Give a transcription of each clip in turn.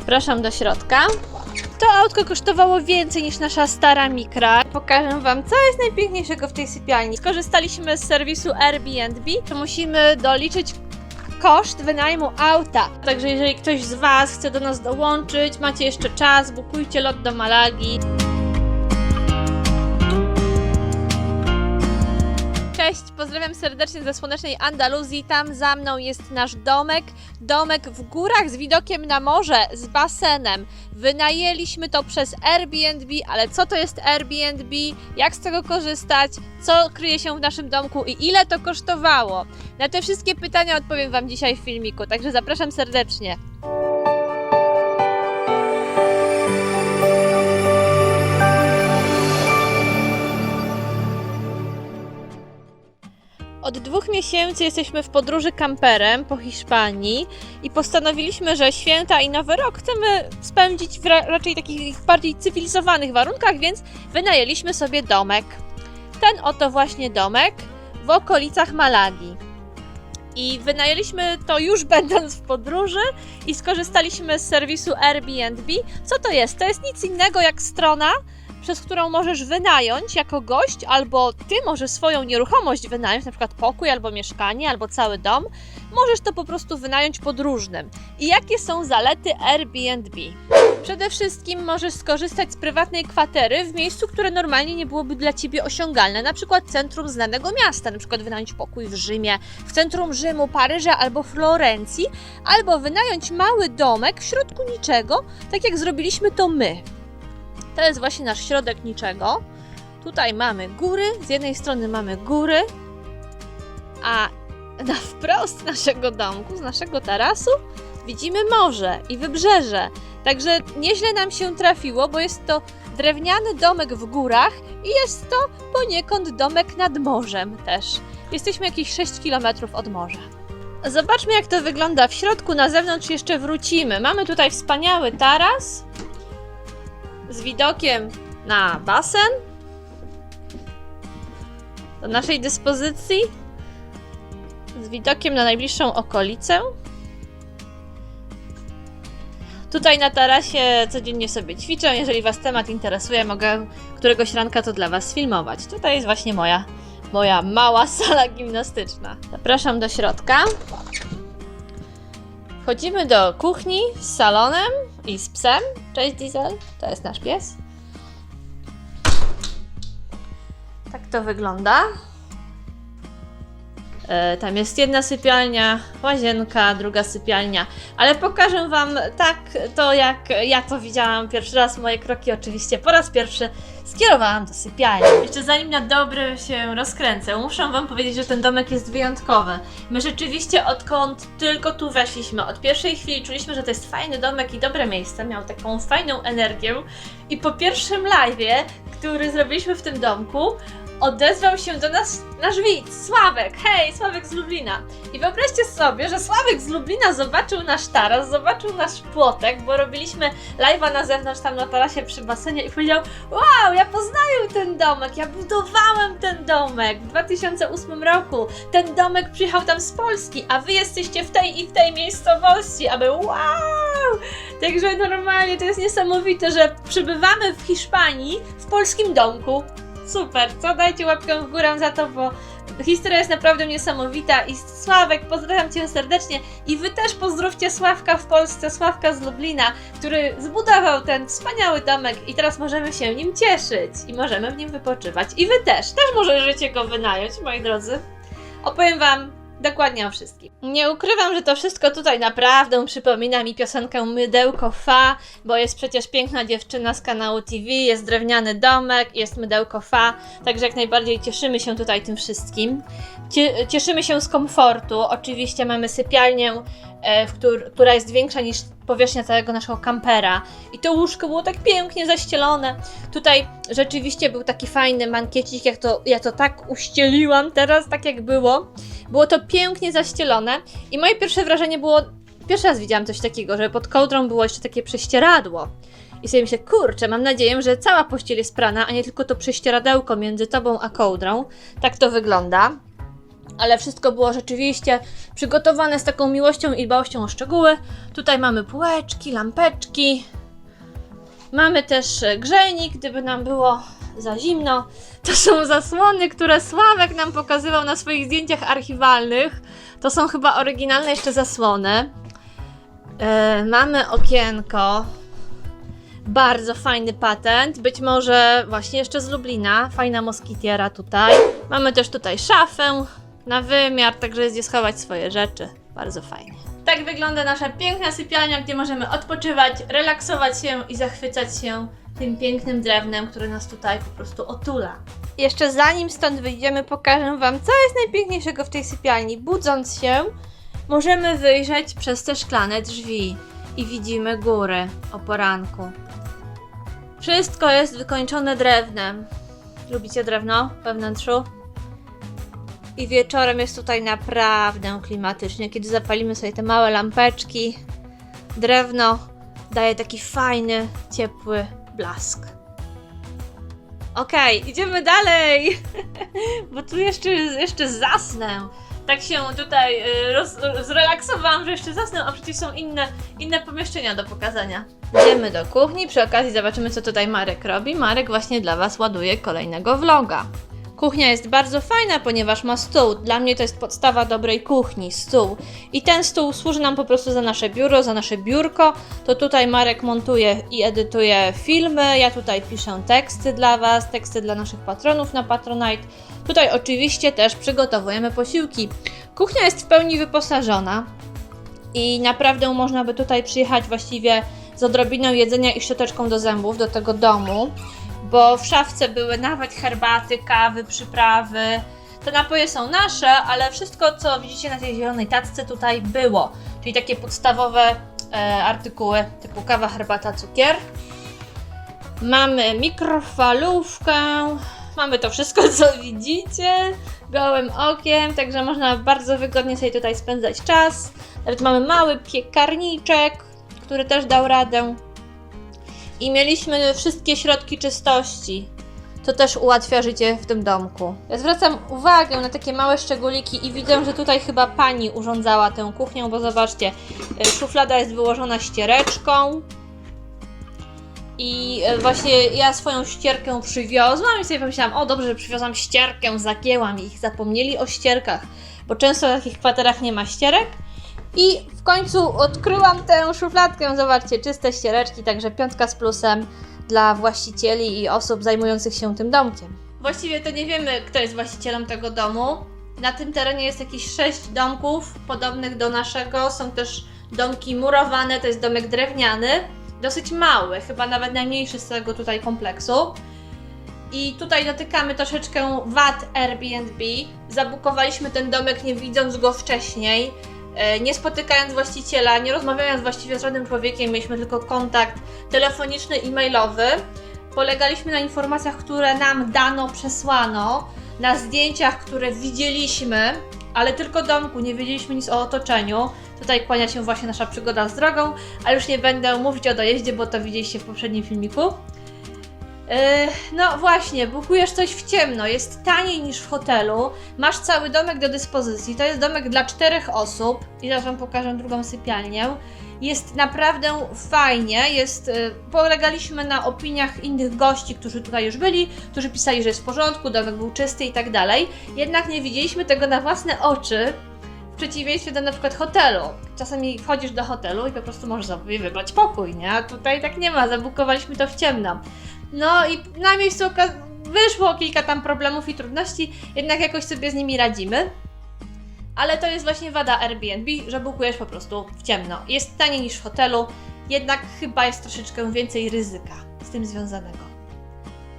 Zapraszam do środka. To autko kosztowało więcej niż nasza stara mikra. Pokażę Wam, co jest najpiękniejszego w tej sypialni. Skorzystaliśmy z serwisu Airbnb, to musimy doliczyć koszt wynajmu auta. Także jeżeli ktoś z Was chce do nas dołączyć, macie jeszcze czas, bukujcie lot do Malagi. Cześć, pozdrawiam serdecznie ze słonecznej Andaluzji. Tam za mną jest nasz domek. Domek w górach z widokiem na morze, z basenem. Wynajęliśmy to przez Airbnb, ale co to jest Airbnb? Jak z tego korzystać? Co kryje się w naszym domku i ile to kosztowało? Na te wszystkie pytania odpowiem Wam dzisiaj w filmiku, także zapraszam serdecznie. Dwóch miesięcy jesteśmy w podróży kamperem po Hiszpanii i postanowiliśmy, że święta i nowy rok chcemy spędzić w ra- raczej takich bardziej cywilizowanych warunkach, więc wynajęliśmy sobie domek. Ten oto właśnie domek w okolicach Malagi. I wynajęliśmy to już będąc w podróży i skorzystaliśmy z serwisu Airbnb. Co to jest? To jest nic innego jak strona, przez którą możesz wynająć jako gość, albo ty możesz swoją nieruchomość wynająć, na przykład pokój, albo mieszkanie, albo cały dom. Możesz to po prostu wynająć podróżnym. I jakie są zalety Airbnb? Przede wszystkim możesz skorzystać z prywatnej kwatery w miejscu, które normalnie nie byłoby dla ciebie osiągalne, na przykład centrum znanego miasta, na przykład wynająć pokój w Rzymie, w centrum Rzymu, Paryża albo Florencji, albo wynająć mały domek w środku niczego, tak jak zrobiliśmy to my. To jest właśnie nasz środek niczego. Tutaj mamy góry, z jednej strony mamy góry, a na wprost naszego domku, z naszego tarasu, widzimy morze i wybrzeże. Także nieźle nam się trafiło, bo jest to drewniany domek w górach i jest to poniekąd domek nad morzem też. Jesteśmy jakieś 6 km od morza. Zobaczmy, jak to wygląda w środku. Na zewnątrz jeszcze wrócimy. Mamy tutaj wspaniały taras z widokiem na basen do naszej dyspozycji, z widokiem na najbliższą okolicę. Tutaj na tarasie codziennie sobie ćwiczę. Jeżeli Was temat interesuje, mogę któregoś ranka to dla Was filmować. Tutaj jest właśnie moja, moja mała sala gimnastyczna. Zapraszam do środka. Wchodzimy do kuchni z salonem i z psem. Cześć Diesel, to jest nasz pies. Tak to wygląda. E, Tam jest jedna sypialnia, łazienka, druga sypialnia, ale pokażę Wam tak to, jak ja to widziałam pierwszy raz. Moje kroki oczywiście po raz pierwszy skierowałam do sypialni. Jeszcze zanim na dobre się rozkręcę, muszę Wam powiedzieć, że ten domek jest wyjątkowy. My rzeczywiście odkąd tylko tu weszliśmy, od pierwszej chwili czuliśmy, że to jest fajny domek i dobre miejsce, miał taką fajną energię i po pierwszym live'ie, który zrobiliśmy w tym domku, odezwał się do nas nasz widz, Sławek. Hej, Sławek z Lublina. I wyobraźcie sobie, że Sławek z Lublina zobaczył nasz taras, zobaczył nasz płotek, bo robiliśmy live'a na zewnątrz tam na tarasie przy basenie i powiedział wow, ja poznaję ten domek, ja budowałem ten domek w 2008 roku. Ten domek przyjechał tam z Polski, a wy jesteście w tej i w tej miejscowości, aby wow! Także normalnie to jest niesamowite, że przybywamy w Hiszpanii w polskim domku. Super, co? Dajcie łapkę w górę za to, bo historia jest naprawdę niesamowita i Sławek, pozdrawiam Cię serdecznie i Wy też pozdrówcie Sławka w Polsce, Sławka z Lublina, który zbudował ten wspaniały domek i teraz możemy się nim cieszyć i możemy w nim wypoczywać. I Wy też, też możecie go wynająć, moi drodzy. Opowiem Wam dokładnie o wszystkim. Nie ukrywam, że to wszystko tutaj naprawdę przypomina mi piosenkę Mydełko Fa, bo jest przecież piękna dziewczyna z kanału TV, jest drewniany domek, jest Mydełko Fa, także jak najbardziej cieszymy się tutaj tym wszystkim. Cie- Cieszymy się z komfortu, oczywiście mamy sypialnię, któr- która jest większa niż powierzchnia całego naszego kampera i to łóżko było tak pięknie zaścielone. Tutaj rzeczywiście był taki fajny mankiecik, jak to, ja to tak uścieliłam teraz, tak jak było. Było to pięknie zaścielone i moje pierwsze wrażenie było, pierwszy raz widziałam coś takiego, że pod kołdrą było jeszcze takie prześcieradło. I sobie myślę, kurczę, mam nadzieję, że cała pościel jest prana, a nie tylko to prześcieradełko między tobą a kołdrą. Tak to wygląda. Ale wszystko było rzeczywiście przygotowane z taką miłością i dbałością o szczegóły. Tutaj mamy półeczki, lampeczki. Mamy też e, grzejnik, gdyby nam było za zimno. To są zasłony, które Sławek nam pokazywał na swoich zdjęciach archiwalnych. To są chyba oryginalne jeszcze zasłony. E, mamy okienko. Bardzo fajny patent. Być może właśnie jeszcze z Lublina. Fajna moskitiera tutaj. Mamy też tutaj szafę na wymiar, także jest gdzie schować swoje rzeczy. Bardzo fajnie. Tak wygląda nasza piękna sypialnia, gdzie możemy odpoczywać, relaksować się i zachwycać się tym pięknym drewnem, które nas tutaj po prostu otula. Jeszcze zanim stąd wyjdziemy, pokażę Wam, co jest najpiękniejszego w tej sypialni. Budząc się, możemy wyjrzeć przez te szklane drzwi i widzimy góry o poranku. Wszystko jest wykończone drewnem. Lubicie drewno we wnętrzu? I wieczorem jest tutaj naprawdę klimatycznie, kiedy zapalimy sobie te małe lampeczki. Drewno daje taki fajny, ciepły blask. Okej, idziemy dalej, bo tu jeszcze, jeszcze zasnę. Tak się tutaj y, roz, zrelaksowałam, że jeszcze zasnę, a przecież są inne, inne pomieszczenia do pokazania. Idziemy do kuchni, przy okazji zobaczymy co tutaj Marek robi. Marek właśnie dla Was ładuje kolejnego vloga. Kuchnia jest bardzo fajna, ponieważ ma stół. Dla mnie to jest podstawa dobrej kuchni, stół. I ten stół służy nam po prostu za nasze biuro, za nasze biurko. To tutaj Marek montuje i edytuje filmy, ja tutaj piszę teksty dla Was, teksty dla naszych patronów na Patronite. Tutaj oczywiście też przygotowujemy posiłki. Kuchnia jest w pełni wyposażona i naprawdę można by tutaj przyjechać właściwie z odrobiną jedzenia i szczoteczką do zębów do tego domu bo w szafce były nawet herbaty, kawy, przyprawy. Te napoje są nasze, ale wszystko, co widzicie na tej zielonej tacce, tutaj było. Czyli takie podstawowe e, artykuły typu kawa, herbata, cukier. Mamy mikrofalówkę. Mamy to wszystko, co widzicie gołym okiem, także można bardzo wygodnie sobie tutaj spędzać czas. Nawet mamy mały piekarniczek, który też dał radę i mieliśmy wszystkie środki czystości. To też ułatwia życie w tym domku. Ja zwracam uwagę na takie małe szczególiki i widzę, że tutaj chyba pani urządzała tę kuchnię, bo zobaczcie, y, szuflada jest wyłożona ściereczką. I y, właśnie ja swoją ścierkę przywiozłam i sobie pomyślałam, o dobrze, że przywiozłam ścierkę, zagięłam ich, zapomnieli o ścierkach, bo często w takich kwaterach nie ma ścierek. I w końcu odkryłam tę szufladkę. Zobaczcie, czyste ściereczki, także piątka z plusem dla właścicieli i osób zajmujących się tym domkiem. Właściwie to nie wiemy, kto jest właścicielem tego domu. Na tym terenie jest jakieś sześć domków podobnych do naszego. Są też domki murowane, to jest domek drewniany, dosyć mały, chyba nawet najmniejszy z całego tutaj kompleksu. I tutaj dotykamy troszeczkę wad Airbnb. Zabukowaliśmy ten domek nie widząc go wcześniej. E, nie spotykając właściciela, nie rozmawiając właściwie z żadnym człowiekiem, mieliśmy tylko kontakt telefoniczny i mailowy. Polegaliśmy na informacjach, które nam dano, przesłano, na zdjęciach, które widzieliśmy, ale tylko domku, nie wiedzieliśmy nic o otoczeniu. Tutaj kłania się właśnie nasza przygoda z drogą, ale już nie będę mówić o dojeździe, bo to widzieliście w poprzednim filmiku. Yy, No właśnie, bukujesz coś w ciemno, jest taniej niż w hotelu, masz cały domek do dyspozycji, to jest domek dla czterech osób i zaraz Wam pokażę drugą sypialnię. Jest naprawdę fajnie, jest, yy, polegaliśmy na opiniach innych gości, którzy tutaj już byli, którzy pisali, że jest w porządku, domek był czysty i tak dalej, jednak nie widzieliśmy tego na własne oczy, w przeciwieństwie do na przykład hotelu. Czasami wchodzisz do hotelu i po prostu możesz sobie wybrać pokój, nie? A tutaj tak nie ma, zabukowaliśmy to w ciemno. No i na miejscu wyszło kilka tam problemów i trudności, jednak jakoś sobie z nimi radzimy. Ale to jest właśnie wada Airbnb, że bukujesz po prostu w ciemno. Jest taniej niż w hotelu, jednak chyba jest troszeczkę więcej ryzyka z tym związanego.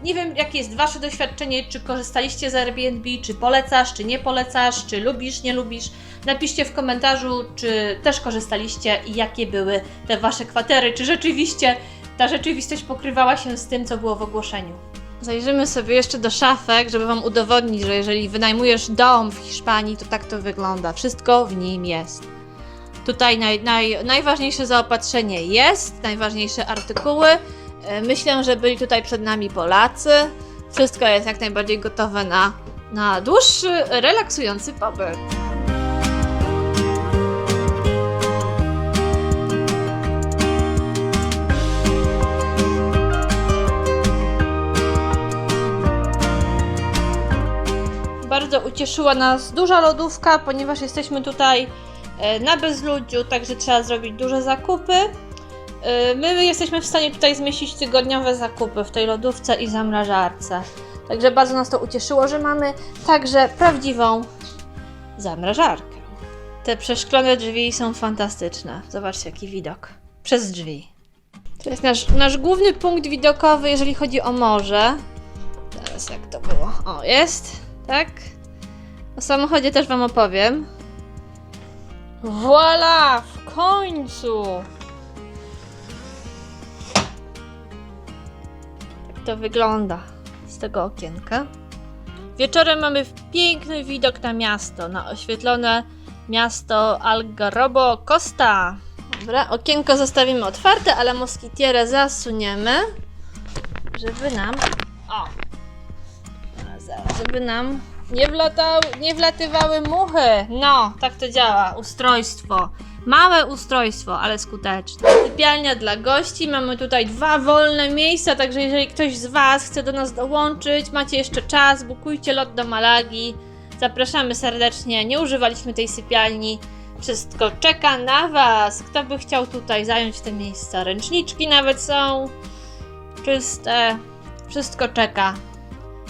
Nie wiem, jakie jest Wasze doświadczenie, czy korzystaliście z Airbnb, czy polecasz, czy nie polecasz, czy lubisz, nie lubisz. Napiszcie w komentarzu, czy też korzystaliście i jakie były te Wasze kwatery, czy rzeczywiście ta rzeczywistość pokrywała się z tym, co było w ogłoszeniu. Zajrzymy sobie jeszcze do szafek, żeby Wam udowodnić, że jeżeli wynajmujesz dom w Hiszpanii, to tak to wygląda. Wszystko w nim jest. Tutaj naj, naj, najważniejsze zaopatrzenie jest, najważniejsze artykuły. E, Myślę, że byli tutaj przed nami Polacy. Wszystko jest jak najbardziej gotowe na na dłuższy, relaksujący pobyt. Bardzo ucieszyła nas duża lodówka, ponieważ jesteśmy tutaj e, na bezludziu, także trzeba zrobić duże zakupy. E, My jesteśmy w stanie tutaj zmieścić tygodniowe zakupy w tej lodówce i zamrażarce. Także bardzo nas to ucieszyło, że mamy także prawdziwą zamrażarkę. Te przeszklone drzwi są fantastyczne. Zobaczcie, jaki widok. Przez drzwi. To jest nasz, nasz główny punkt widokowy, jeżeli chodzi o morze. Teraz jak to było? O, jest, tak? O samochodzie też Wam opowiem. Voila! W końcu! Tak to wygląda z tego okienka. Wieczorem mamy piękny widok na miasto, na oświetlone miasto Algarobo Costa. Dobra, okienko zostawimy otwarte, ale moskitierę zasuniemy, żeby nam... O! Żeby nam nie, wlatał, nie wlatywały muchy. No, tak to działa. Ustrojstwo. Małe ustrojstwo, ale skuteczne. Sypialnia dla gości. Mamy tutaj dwa wolne miejsca, także jeżeli ktoś z Was chce do nas dołączyć, macie jeszcze czas, bukujcie lot do Malagi. Zapraszamy serdecznie. Nie używaliśmy tej sypialni. Wszystko czeka na Was. Kto by chciał tutaj zająć te miejsca? Ręczniczki nawet są czyste. Wszystko czeka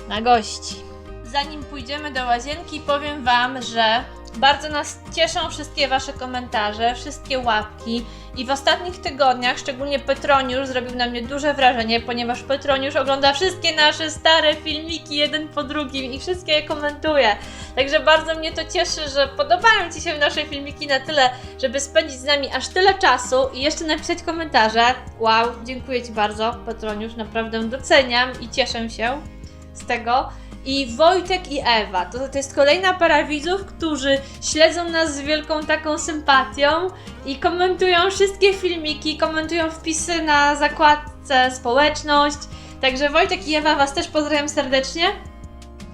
na gości. Zanim pójdziemy do łazienki, powiem Wam, że bardzo nas cieszą wszystkie Wasze komentarze, wszystkie łapki i w ostatnich tygodniach, szczególnie Petroniusz, zrobił na mnie duże wrażenie, ponieważ Petroniusz ogląda wszystkie nasze stare filmiki jeden po drugim i wszystkie je komentuje. Także bardzo mnie to cieszy, że podobają Ci się nasze filmiki na tyle, żeby spędzić z nami aż tyle czasu i jeszcze napisać komentarze. Wow, dziękuję Ci bardzo, Petroniusz, naprawdę doceniam i cieszę się z tego. I Wojtek i Ewa. To, to jest kolejna para widzów, którzy śledzą nas z wielką taką sympatią i komentują wszystkie filmiki, komentują wpisy na zakładce społeczność. Także Wojtek i Ewa Was też pozdrawiam serdecznie.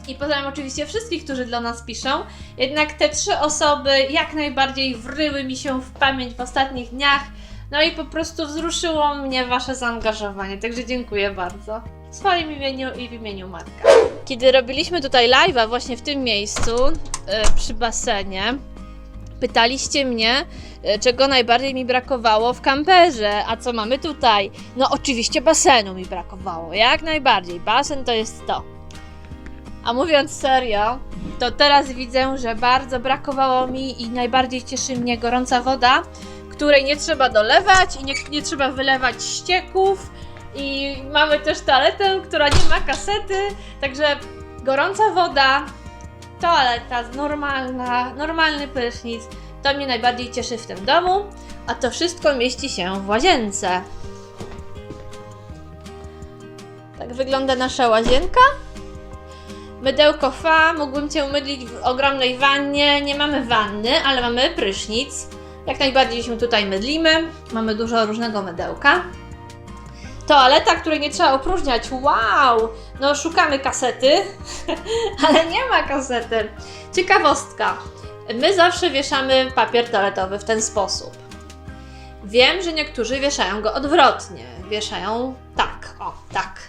I pozdrawiam oczywiście wszystkich, którzy dla nas piszą. Jednak te trzy osoby jak najbardziej wryły mi się w pamięć w ostatnich dniach. No i po prostu wzruszyło mnie Wasze zaangażowanie. Także dziękuję bardzo. W swoim imieniu i w imieniu Marka. Kiedy robiliśmy tutaj live'a właśnie w tym miejscu, e, przy basenie, pytaliście mnie, e, czego najbardziej mi brakowało w kamperze, a co mamy tutaj? No oczywiście basenu mi brakowało, jak najbardziej. Basen to jest to. A mówiąc serio, to teraz widzę, że bardzo brakowało mi i najbardziej cieszy mnie gorąca woda, której nie trzeba dolewać i nie, nie trzeba wylewać ścieków. I mamy też toaletę, która nie ma kasety, także gorąca woda, toaleta normalna, normalny prysznic. To mnie najbardziej cieszy w tym domu, a to wszystko mieści się w łazience. Tak wygląda nasza łazienka. Mydełko fa, mógłbym Cię mydlić w ogromnej wannie. Nie mamy wanny, ale mamy prysznic. Jak najbardziej się tutaj mydlimy. Mamy dużo różnego mydełka. Toaleta, której nie trzeba opróżniać. Wow! No, szukamy kasety, ale nie ma kasety. Ciekawostka. My zawsze wieszamy papier toaletowy w ten sposób. Wiem, że niektórzy wieszają go odwrotnie. Wieszają tak, o, tak.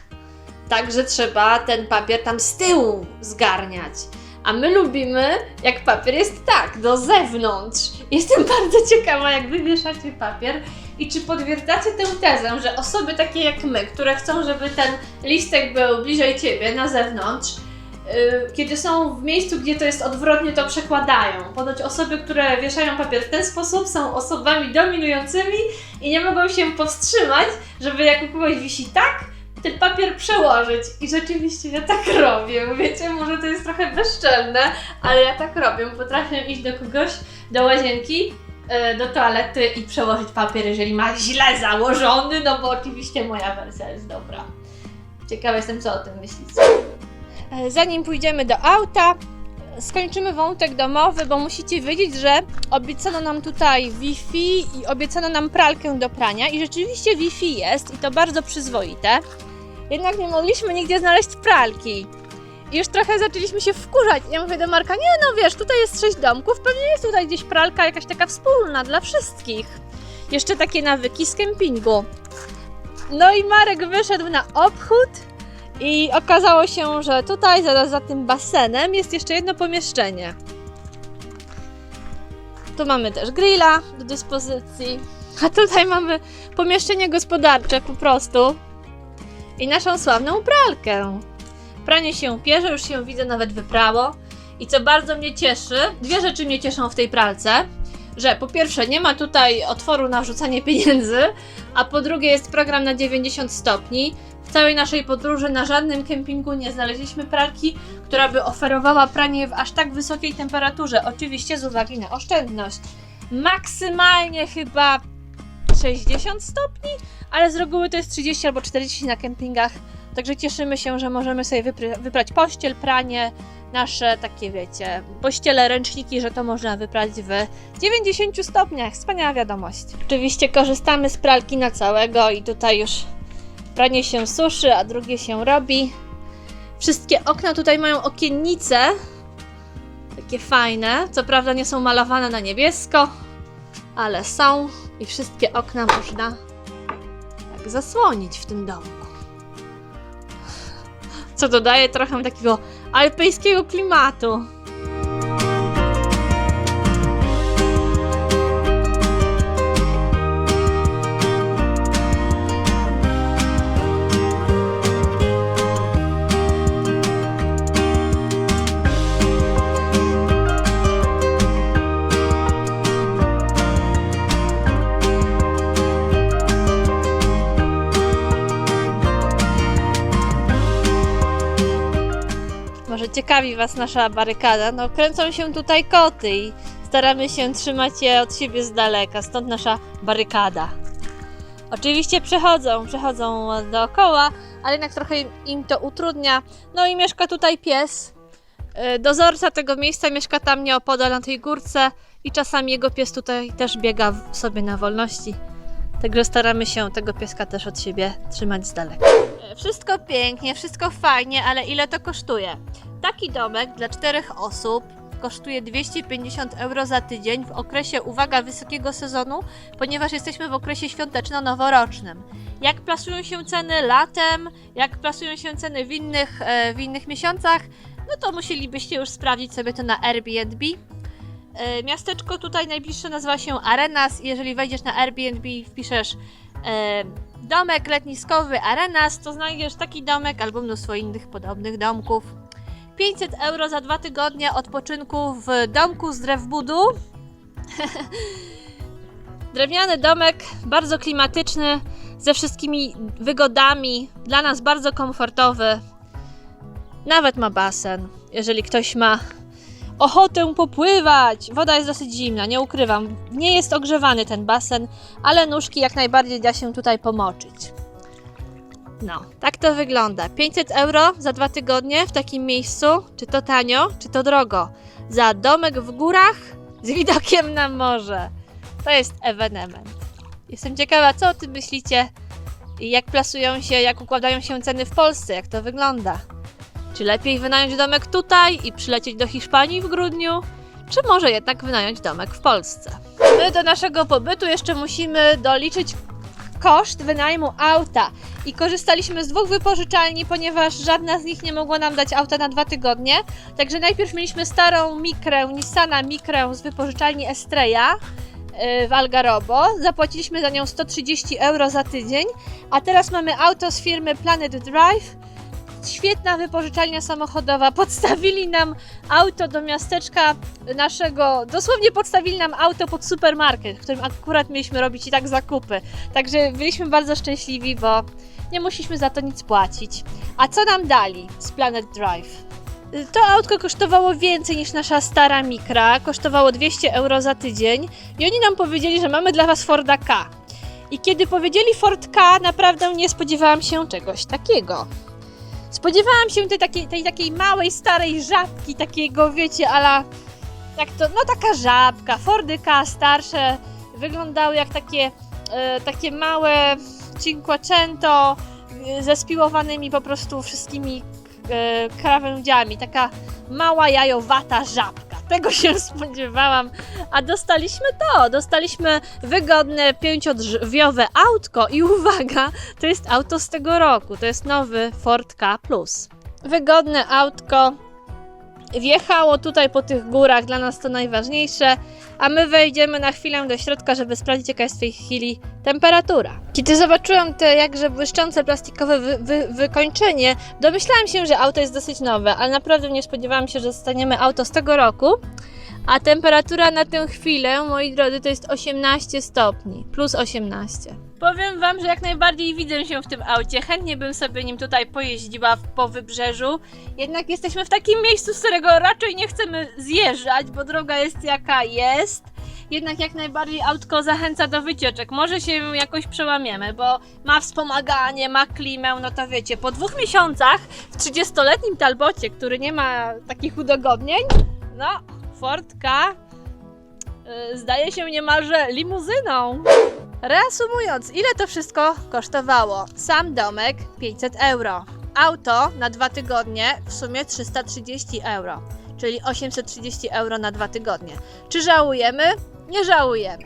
Tak, że trzeba ten papier tam z tyłu zgarniać. A my lubimy, jak papier jest tak, do zewnątrz. Jestem bardzo ciekawa, jak wy wieszacie papier i czy potwierdzacie tę tezę, że osoby takie jak my, które chcą, żeby ten listek był bliżej ciebie, na zewnątrz, yy, kiedy są w miejscu, gdzie to jest odwrotnie, to przekładają. Ponoć osoby, które wieszają papier w ten sposób, są osobami dominującymi i nie mogą się powstrzymać, żeby jak kogoś wisi tak, ten papier przełożyć. I rzeczywiście ja tak robię. Wiecie, może to jest trochę bezczelne, ale ja tak robię. Potrafię iść do kogoś, do łazienki, e, do toalety i przełożyć papier, jeżeli ma źle założony, no bo oczywiście moja wersja jest dobra. Ciekawa jestem, co o tym myślicie. E, Zanim pójdziemy do auta, skończymy wątek domowy, bo musicie wiedzieć, że obiecano nam tutaj Wi-Fi i obiecano nam pralkę do prania i rzeczywiście Wi-Fi jest i to bardzo przyzwoite. Jednak nie mogliśmy nigdzie znaleźć pralki. I już trochę zaczęliśmy się wkurzać. Ja mówię do Marka, nie no wiesz, tutaj jest sześć domków, pewnie jest tutaj gdzieś pralka jakaś taka wspólna dla wszystkich. Jeszcze takie nawyki z kempingu. No i Marek wyszedł na obchód i okazało się, że tutaj zaraz za tym basenem jest jeszcze jedno pomieszczenie. Tu mamy też grilla do dyspozycji, a tutaj mamy pomieszczenie gospodarcze po prostu i naszą sławną pralkę. Pranie się pierze, już się widzę nawet wyprało. I co bardzo mnie cieszy, dwie rzeczy mnie cieszą w tej pralce, że po pierwsze nie ma tutaj otworu na wrzucanie pieniędzy, a po drugie jest program na 90 stopni. W całej naszej podróży na żadnym kempingu nie znaleźliśmy pralki, która by oferowała pranie w aż tak wysokiej temperaturze. Oczywiście z uwagi na oszczędność. Maksymalnie chyba 60 stopni, ale z reguły to jest 30 albo 40 na kempingach. Także cieszymy się, że możemy sobie wyprać pościel, pranie, nasze takie wiecie, pościele, ręczniki, że to można wyprać w 90 stopniach. Wspaniała wiadomość. Oczywiście korzystamy z pralki na całego i tutaj już pranie się suszy, a drugie się robi. Wszystkie okna tutaj mają okiennice. Takie fajne. Co prawda nie są malowane na niebiesko, ale są i wszystkie okna można tak zasłonić w tym domku. Co dodaje trochę takiego alpejskiego klimatu. Ciekawi Was nasza barykada. No, kręcą się tutaj koty i staramy się trzymać je od siebie z daleka, stąd nasza barykada. Oczywiście przechodzą, przechodzą dookoła, ale jednak trochę im to utrudnia. No i mieszka tutaj pies. Yy, Dozorca tego miejsca mieszka tam nieopodal na tej górce i czasami jego pies tutaj też biega sobie na wolności. Także staramy się tego pieska też od siebie trzymać z daleka. E, Wszystko pięknie, wszystko fajnie, ale ile to kosztuje? Taki domek dla czterech osób kosztuje 250 euro za tydzień w okresie, uwaga, wysokiego sezonu, ponieważ jesteśmy w okresie świąteczno-noworocznym. Jak plasują się ceny latem, jak plasują się ceny w innych, e, w innych miesiącach, no to musielibyście już sprawdzić sobie to na Airbnb. E, Miasteczko tutaj najbliższe nazywa się Arenas. Jeżeli wejdziesz na Airbnb i wpiszesz e, domek letniskowy Arenas, to znajdziesz taki domek albo mnóstwo innych podobnych domków. 500 euro za dwa tygodnie odpoczynku w domku z drew budu. Drewniany domek, bardzo klimatyczny, ze wszystkimi wygodami, dla nas bardzo komfortowy. Nawet ma basen, jeżeli ktoś ma ochotę popływać. Woda jest dosyć zimna, nie ukrywam. Nie jest ogrzewany ten basen, ale nóżki jak najbardziej da się tutaj pomoczyć. No, tak to wygląda. 500 euro za dwa tygodnie w takim miejscu. Czy to tanio, czy to drogo? Za domek w górach z widokiem na morze. To jest ewenement. Jestem ciekawa, co o tym myślicie i jak plasują się, jak układają się ceny w Polsce, jak to wygląda. Czy lepiej wynająć domek tutaj i przylecieć do Hiszpanii w grudniu, czy może jednak wynająć domek w Polsce? My do naszego pobytu jeszcze musimy doliczyć koszt wynajmu auta i korzystaliśmy z dwóch wypożyczalni, ponieważ żadna z nich nie mogła nam dać auta na dwa tygodnie. Także najpierw mieliśmy starą Mikrę, Nissana Mikrę z wypożyczalni Estrella yy, w Algarobo. Zapłaciliśmy za nią 130 euro za tydzień, a teraz mamy auto z firmy Planet Drive. Świetna wypożyczalnia samochodowa. Podstawili nam auto do miasteczka naszego, dosłownie podstawili nam auto pod supermarket, w którym akurat mieliśmy robić i tak zakupy. Także byliśmy bardzo szczęśliwi, bo nie musieliśmy za to nic płacić. A co nam dali z Planet Drive? To autko kosztowało więcej niż nasza stara Mikra, kosztowało 200 euro za tydzień i oni nam powiedzieli, że mamy dla Was Forda K. I kiedy powiedzieli Ford K, naprawdę nie spodziewałam się czegoś takiego. Spodziewałam się tej takiej, tej takiej małej, starej żabki, takiego, wiecie, ala jak to, no taka żabka, Fordy K starsze, wyglądały jak takie, e, takie małe Cinquecento e, ze spiłowanymi po prostu wszystkimi e, krawędziami, taka mała jajowata żabka. Tego się spodziewałam, a dostaliśmy to, dostaliśmy wygodne pięciodrzwiowe autko. I uwaga, to jest auto z tego roku, to jest nowy Ford K+. Wygodne autko, wjechało tutaj po tych górach, dla nas to najważniejsze, a my wejdziemy na chwilę do środka, żeby sprawdzić jaka jest w tej chwili temperatura. Kiedy zobaczyłam te jakże błyszczące plastikowe wy, wy, wykończenie, domyślałam się, że auto jest dosyć nowe, ale naprawdę nie spodziewałam się, że dostaniemy auto z tego roku. A temperatura na tę chwilę, moi drodzy, to jest 18 stopni, plus 18. Powiem Wam, że jak najbardziej widzę się w tym aucie. Chętnie bym sobie nim tutaj pojeździła po wybrzeżu. Jednak jesteśmy w takim miejscu, z którego raczej nie chcemy zjeżdżać, bo droga jest jaka jest. Jednak jak najbardziej autko zachęca do wycieczek. Może się jakoś przełamiemy, bo ma wspomaganie, ma klimę, no to wiecie, po dwóch miesiącach w 30-letnim Talbocie, który nie ma takich udogodnień, no, Ford K y, zdaje się niemalże limuzyną. Reasumując, ile to wszystko kosztowało? Sam domek 500 euro. Auto na dwa tygodnie w sumie 330 euro, czyli 830 euro na dwa tygodnie. Czy żałujemy? Nie żałujemy.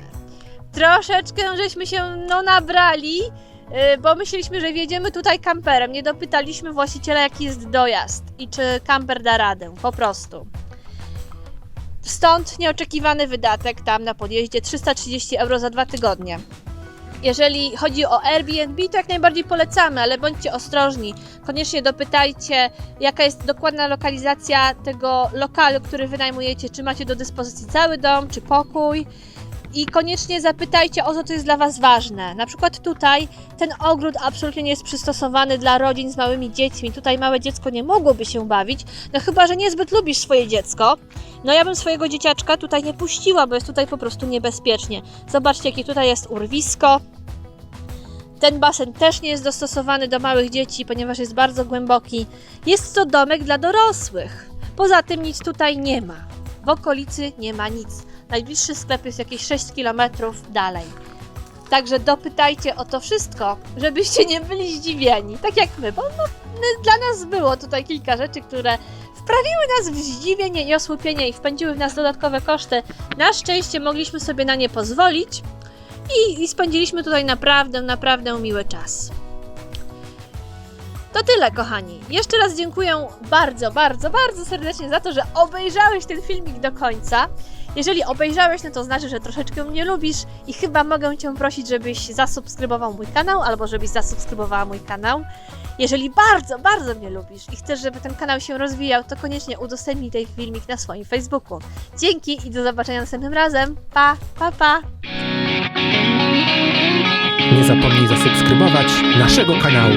Troszeczkę żeśmy się no nabrali, yy, bo myśleliśmy, że wjedziemy tutaj kamperem. Nie dopytaliśmy właściciela, jaki jest dojazd i czy kamper da radę. Po prostu. Stąd nieoczekiwany wydatek tam na podjeździe 330 euro za dwa tygodnie. Jeżeli chodzi o Airbnb, to jak najbardziej polecamy, ale bądźcie ostrożni. Koniecznie dopytajcie, jaka jest dokładna lokalizacja tego lokalu, który wynajmujecie, czy macie do dyspozycji cały dom, czy pokój. I koniecznie zapytajcie o to, co jest dla Was ważne. Na przykład tutaj ten ogród absolutnie nie jest przystosowany dla rodzin z małymi dziećmi. Tutaj małe dziecko nie mogłoby się bawić, no chyba, że niezbyt lubisz swoje dziecko. No ja bym swojego dzieciaczka tutaj nie puściła, bo jest tutaj po prostu niebezpiecznie. Zobaczcie, jakie tutaj jest urwisko. Ten basen też nie jest dostosowany do małych dzieci, ponieważ jest bardzo głęboki. Jest to domek dla dorosłych. Poza tym nic tutaj nie ma. W okolicy nie ma nic. Najbliższy sklep jest jakieś 6 km dalej. Także dopytajcie o to wszystko, żebyście nie byli zdziwieni, tak jak my, bo no, dla nas było tutaj kilka rzeczy, które wprawiły nas w zdziwienie i osłupienie i wpędziły w nas dodatkowe koszty. Na szczęście mogliśmy sobie na nie pozwolić i, i spędziliśmy tutaj naprawdę, naprawdę miły czas. To tyle, kochani. Jeszcze raz dziękuję bardzo, bardzo, bardzo serdecznie za to, że obejrzałeś ten filmik do końca. Jeżeli obejrzałeś, no to znaczy, że troszeczkę mnie lubisz i chyba mogę Cię prosić, żebyś zasubskrybował mój kanał albo żebyś zasubskrybowała mój kanał. Jeżeli bardzo, bardzo mnie lubisz i chcesz, żeby ten kanał się rozwijał, to koniecznie udostępnij ten filmik na swoim Facebooku. Dzięki i do zobaczenia następnym razem. Pa, pa, pa! Nie zapomnij zasubskrybować naszego kanału.